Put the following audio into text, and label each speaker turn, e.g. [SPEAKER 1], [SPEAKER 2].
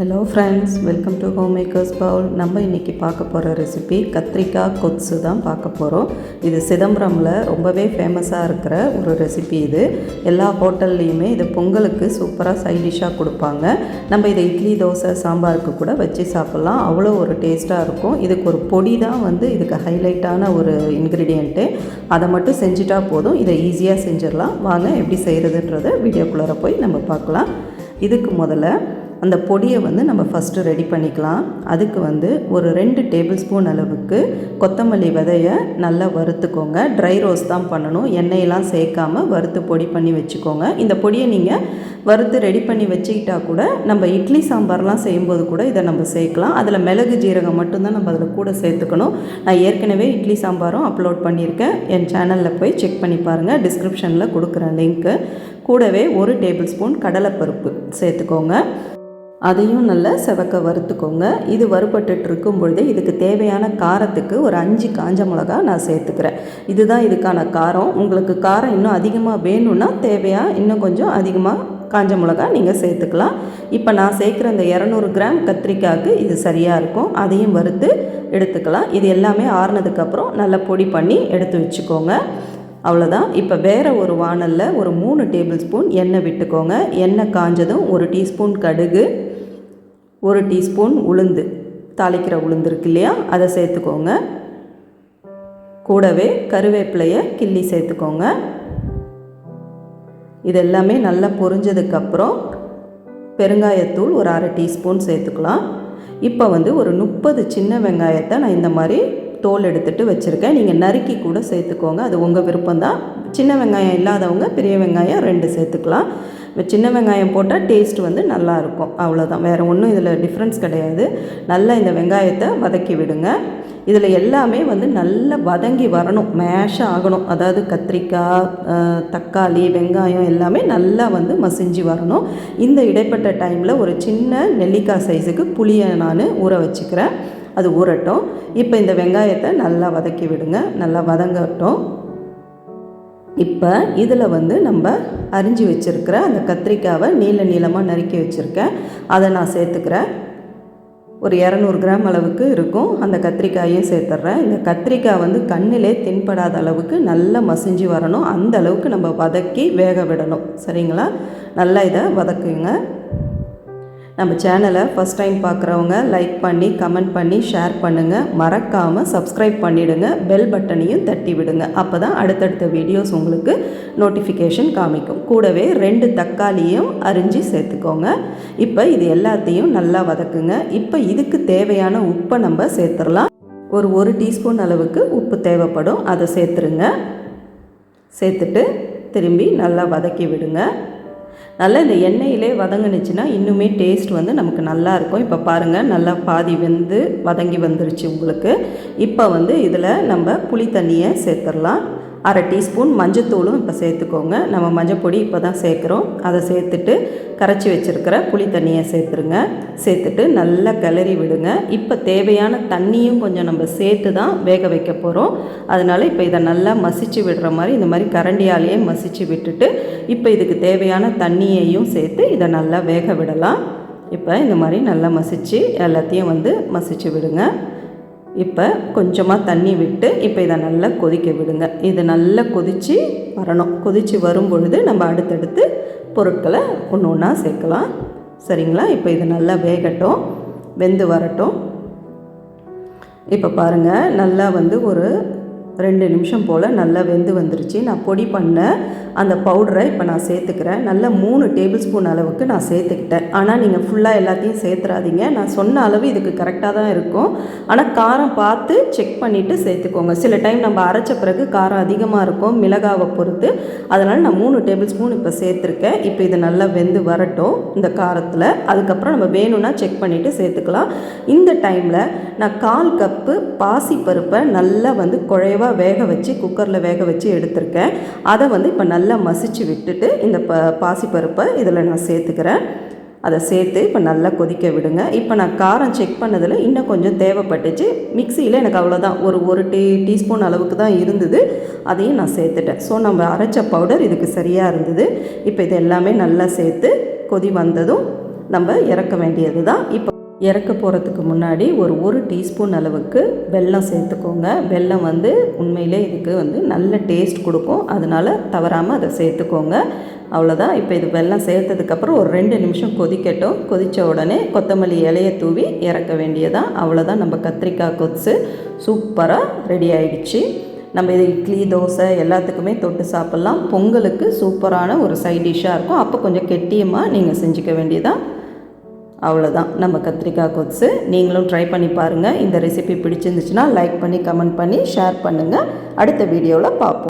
[SPEAKER 1] Hello friends welcome to home makers bowl நம்ம இன்றைக்கி பார்க்க போகிற ரெசிபி கத்திரிக்காய் கொத்ஸு தான் பார்க்க போகிறோம் இது சிதம்பரமில் ரொம்பவே ஃபேமஸாக இருக்கிற ஒரு ரெசிபி இது. எல்லா ஹோட்டல்லையுமே இது பொங்கலுக்கு சூப்பராக சைட் டிஷ்ஷாக கொடுப்பாங்க. நம்ம இதை இட்லி தோசை சாம்பாருக்கு கூட வச்சு சாப்பிட்லாம். அவ்வளோ ஒரு டேஸ்ட்டாக இருக்கும். இதுக்கு ஒரு பொடி தான் வந்து இதுக்கு ஹைலைட்டான ஒரு இன்க்ரீடியண்ட்டு அதை மட்டும் செஞ்சுட்டா போதும். இதை ஈஸியாக செஞ்சிடலாம். வாங்க எப்படி செய்கிறதுன்றதை வீடியோக்குள்ளார போய் நம்ம பார்க்கலாம். இதுக்கு முதல்ல அந்த பொடியை வந்து நம்ம ஃபஸ்ட்டு ரெடி பண்ணிக்கலாம். அதுக்கு வந்து ஒரு ரெண்டு டேபிள் ஸ்பூன் அளவுக்கு கொத்தமல்லி விதையை நல்லா வறுத்துக்கோங்க. ட்ரை ரோஸ் தான் பண்ணணும். எண்ணெயெல்லாம் சேர்க்காம வறுத்து பொடி பண்ணி வச்சுக்கோங்க. இந்த பொடியை நீங்கள் வறுத்து ரெடி பண்ணி வச்சுக்கிட்டா கூட நம்ம இட்லி சாம்பார்லாம் செய்யும்போது கூட இதை நம்ம சேர்க்கலாம். அதில் மிளகு ஜீரகம் மட்டும்தான் நம்ம அதில் கூட சேர்த்துக்கணும். நான் ஏற்கனவே இட்லி சாம்பாரும் அப்லோட் பண்ணியிருக்கேன். என் சேனலில் போய் செக் பண்ணி பாருங்கள் டிஸ்கிரிப்ஷனில் கொடுக்குறேன் லிங்க்கு கூடவே ஒரு டேபிள் ஸ்பூன் கடலைப்பருப்பு சேர்த்துக்கோங்க. அதையும் நல்லா செவக்க வறுத்துக்கோங்க. இது வறுபட்டுட்டு இருக்கும் பொழுது இதுக்கு தேவையான காரத்துக்கு ஒரு அஞ்சு காஞ்ச மிளகா நான் சேர்த்துக்கிறேன். இதுதான் இதுக்கான காரம். உங்களுக்கு காரம் இன்னும் அதிகமாக வேணும்னா தேவையாக இன்னும் கொஞ்சம் அதிகமாக காஞ்ச மிளகா நீங்கள் சேர்த்துக்கலாம். இப்போ நான் சேர்க்குற இந்த இரநூறு கிராம் கத்திரிக்காய்க்கு இது சரியாக இருக்கும். அதையும் வறுத்து எடுத்துக்கலாம். இது எல்லாமே ஆறுனதுக்கப்புறம் நல்லா பொடி பண்ணி எடுத்து வச்சுக்கோங்க. அவ்வளோதான் இப்போ வேறு ஒரு வானலில் ஒரு மூணு டேபிள் ஸ்பூன் எண்ணெய் விட்டுக்கோங்க. எண்ணெய் காஞ்சதும் ஒரு டீஸ்பூன் கடுகு. ஒரு டீஸ்பூன் உளுந்து. தாளிக்கிற உளுந்து இருக்கு இல்லையா? அதை சேர்த்துக்கோங்க. கூடவே கருவேப்பிலையை கிள்ளி சேர்த்துக்கோங்க. இது எல்லாமே நல்லா பொரிஞ்சதுக்கப்புறம் பெருங்காயத்தூள் ஒரு அரை டீஸ்பூன் சேர்த்துக்கலாம். இப்போ வந்து ஒரு முப்பது சின்ன வெங்காயத்தை நான் இந்த மாதிரி தோல் எடுத்துகிட்டு வச்சுருக்கேன். நீங்கள் நறுக்கி கூட சேர்த்துக்கோங்க. அது உங்கள் விருப்பம்தான். சின்ன வெங்காயம் இல்லாதவங்க பெரிய வெங்காயம் ரெண்டு சேர்த்துக்கலாம். சின்ன வெங்காயம் போட்டால் டேஸ்ட் வந்து நல்லாயிருக்கும் அவ்வளோதான் வேறு ஒன்றும் இதில் டிஃப்ரென்ஸ் கிடையாது. நல்லா இந்த வெங்காயத்தை வதக்கி விடுங்க. இதில் எல்லாமே வந்து நல்லா வதங்கி வரணும். மேஷ் ஆகணும். அதாவது கத்திரிக்காய் தக்காளி வெங்காயம் எல்லாமே நல்லா வந்து மசிஞ்சு வரணும். இந்த இடைப்பட்ட டைமில் ஒரு சின்ன நெல்லிக்காய் சைஸுக்கு புளியை நான் ஊற வச்சுக்கிறேன். அது ஊறட்டும். இப்போ இந்த வெங்காயத்தை நல்லா வதக்கி விடுங்க. நல்லா வதங்கட்டும். இப்போ இதில் வந்து நம்ம அரிஞ்சு வச்சுருக்கிற அந்த கத்திரிக்காவை நீள நீளமாக நறுக்கி வச்சுருக்கேன். அதை நான் சேர்த்துக்கிறேன். ஒரு இரநூறு கிராம் அளவுக்கு இருக்கும். அந்த கத்திரிக்காயும் சேர்த்துட்றேன் இந்த கத்திரிக்காய் வந்து கண்ணிலே தென்படாத அளவுக்கு நல்லா மசிஞ்சு வரணும். அந்த அளவுக்கு நம்ம வதக்கி வேக விடணும். சரிங்களா? நல்லா இதை வதக்குங்க. நம்ம சேனலை ஃபஸ்ட் டைம் பார்க்குறவங்க லைக் பண்ணி கமெண்ட் பண்ணி ஷேர் பண்ணுங்கள் மறக்காமல் சப்ஸ்கிரைப் பண்ணிவிடுங்க பெல் பட்டனையும் தட்டி விடுங்க. அப்போ தான் அடுத்தடுத்த வீடியோஸ் உங்களுக்கு நோட்டிஃபிகேஷன் காமிக்கும். கூடவே ரெண்டு தக்காளியும் அரிஞ்சு சேர்த்துக்கோங்க. இப்போ இது எல்லாத்தையும் நல்லா வதக்குங்க. இப்போ இதுக்கு தேவையான உப்பை நம்ம சேர்த்துடலாம். ஒரு ஒரு டீஸ்பூன் அளவுக்கு உப்பு தேவைப்படும். அதை சேர்த்துருங்க. சேர்த்துட்டு திரும்பி நல்லா வதக்கி விடுங்க. நல்லா இந்த எண்ணெயிலே வதங்கினுச்சுன்னா இன்னுமே டேஸ்ட் வந்து நமக்கு நல்லா இருக்கும். இப்போ பாருங்கள் நல்லா பாதி வெந்து வதங்கி வந்துருச்சு உங்களுக்கு. இப்போ வந்து இதில் நம்ம புளி தண்ணியை சேர்த்துடலாம். அரை டீஸ்பூன் மஞ்சத்தூளும் இப்போ சேர்த்துக்கோங்க. நம்ம மஞ்சப்பொடி இப்போ தான் சேர்க்குறோம். அதை சேர்த்துட்டு கரைச்சி வச்சுருக்கிற புளி தண்ணியை சேர்த்துருங்க. சேர்த்துட்டு நல்லா கிளறி விடுங்க. இப்போ தேவையான தண்ணியும் கொஞ்சம் நம்ம சேர்த்து தான் வேக வைக்க போகிறோம் அதனால் இப்போ இதை நல்லா மசிச்சு விடுற மாதிரி இந்த மாதிரி கரண்டியாலேயே மசிச்சு விட்டுட்டு இப்போ இதுக்கு தேவையான தண்ணியையும் சேர்த்து இதை நல்லா வேக விடலாம். இப்போ இந்த மாதிரி நல்லா மசித்து எல்லாத்தையும் வந்து மசிச்சு விடுங்க. இப்போ கொஞ்சமாக தண்ணி விட்டு இப்போ இதை நல்லா கொதிக்க விடுங்க. இது நல்லா கொதித்து வரணும். கொதித்து வரும் பொழுது நம்ம அடுத்தடுத்து பொருட்களை ஒன்று ஒன்றா சேர்க்கலாம். சரிங்களா? இப்போ இது நல்லா வேகட்டும். வெந்து வரட்டும். இப்போ பாருங்கள் நல்லா வந்து ஒரு ரெண்டு நிமிஷம் போல் நல்லா வெந்து வந்துருச்சு. நான் பொடி பண்ண அந்த பவுடரை இப்போ நான் சேர்த்துக்கிறேன். நல்லா மூணு டேபிள் ஸ்பூன் அளவுக்கு நான் சேர்த்துக்கிட்டேன். ஆனால் நீங்கள் ஃபுல்லாக எல்லாத்தையும் சேர்த்துறாதீங்க. நான் சொன்ன அளவு இதுக்கு கரெக்டாக தான் இருக்கும். ஆனால் காரம் பார்த்து செக் பண்ணிவிட்டு சேர்த்துக்கோங்க. சில டைம் நம்ம அரைச்ச பிறகு காரம் அதிகமாக இருக்கும் மிளகாவை பொறுத்து. அதனால் நான் மூணு டேபிள் ஸ்பூன் இப்போ சேர்த்துருக்கேன். இப்போ இது நல்லா வெந்து வரட்டும் இந்த காரத்தில். அதுக்கப்புறம் நம்ம வேணும்னா செக் பண்ணிவிட்டு சேர்த்துக்கலாம். இந்த டைமில் நான் கால் கப்பு பாசி பருப்பை நல்லா வந்து குழைய குழைவாக வேக வச்சு குக்கரில் வேக வச்சு எடுத்திருக்கேன். அதை வந்து இப்போ நல்லா மசிச்சு விட்டுட்டு இந்த ப பாசிப்பருப்பை இதில் நான் சேர்த்துக்கிறேன். அதை சேர்த்து இப்போ நல்லா கொதிக்க விடுங்க. இப்போ நான் காரம் செக் பண்ணதில் இன்னும் கொஞ்சம் தேவைப்பட்டுச்சு. மிக்சியில் எனக்கு அவ்வளோதான் ஒரு ஒரு டீ டீஸ்பூன் அளவுக்கு தான் இருந்தது. அதையும் நான் சேர்த்துட்டேன். ஸோ நம்ம அரைச்ச பவுடர் இதுக்கு சரியாக இருந்தது. இப்போ இது எல்லாமே நல்லா சேர்த்து கொதி வந்ததும் நம்ம இறக்க வேண்டியது தான் இப்போ இறக்க போகிறதுக்கு முன்னாடி ஒரு ஒரு டீஸ்பூன் அளவுக்கு வெல்லம் சேர்த்துக்கோங்க. வெல்லம் வந்து உண்மையிலே இதுக்கு வந்து நல்ல டேஸ்ட் கொடுக்கும். அதனால் தவறாமல் அதை சேர்த்துக்கோங்க. அவ்வளோதான் இப்போ இது வெல்லம் சேர்த்ததுக்கப்புறம் ஒரு ரெண்டு நிமிஷம் கொதிக்கட்டும். கொதித்த உடனே கொத்தமல்லி இலையை தூவி இறக்க வேண்டியதான் அவ்வளோதான் நம்ம கத்திரிக்காய் கொத்து சூப்பராக ரெடி ஆயிடுச்சு. நம்ம இது இட்லி தோசை எல்லாத்துக்குமே தொட்டு சாப்பிட்லாம். பொங்கலுக்கு சூப்பரான ஒரு சைட் டிஷ்ஷாக இருக்கும். அப்போ கொஞ்சம் கெட்டியமாக நீங்கள் செஞ்சுக்க வேண்டியதான் அவ்வளோதான் நம்ம கத்திரிக்காய் கொத்து நீங்களும் ட்ரை பண்ணி பாருங்கள் இந்த ரெசிபி பிடிச்சிருந்துச்சுன்னா லைக் பண்ணி கமெண்ட் பண்ணி ஷேர் பண்ணுங்கள் அடுத்த வீடியோவில் பார்ப்போம்.